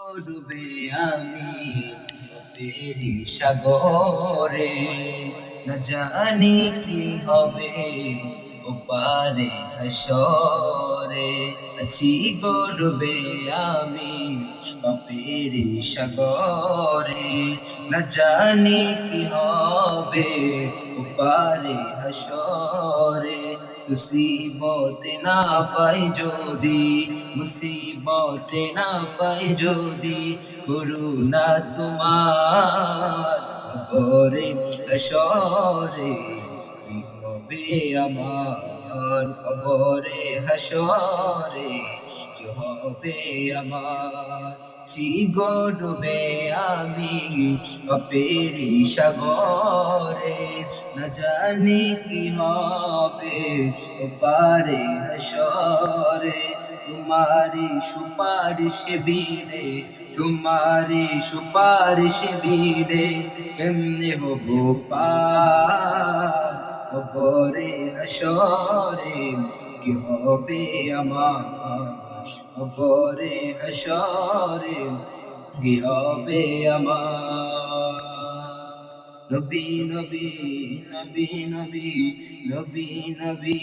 ডুবে আমি পেরি সাগরে। না জানি কি হবে ওপারে হাসরে। আছি গরবে আমি পেরি সাগরে। না জানি কি হবে ওপারে হাসরে। মুসিবতে না পাই যদি, মুসিবতে না পাই যদি, করুণা তোমার খবরে হাসরে কি হবে আমার খবরে হাসরে হবে আমার চিগো ডুবে আমি অপেরি সাগরে। না জানি কি হবে ওপারে হাসরে। তোমারি সুপারিশ বীরে তোমারি সুপারিশ বীরে। কেমনে হব পার খবরে হাসরে? কি হবে আমার খবরে হাসরে কি হবে আমার? নবী নবী নবী নবী নবী নবী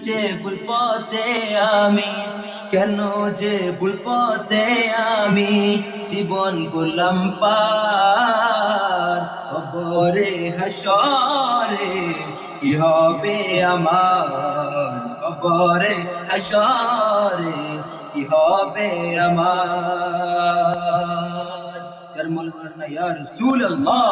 যে ভুল পথে আমি? কেন যে ভুল পথে আমি? জীবন গোলাম পার কবরে হাসরে, কি হবে আমার কবরে হাসরে, কি হবে আমার? কর্মল করনা ইয়া রাসূল আল্লাহ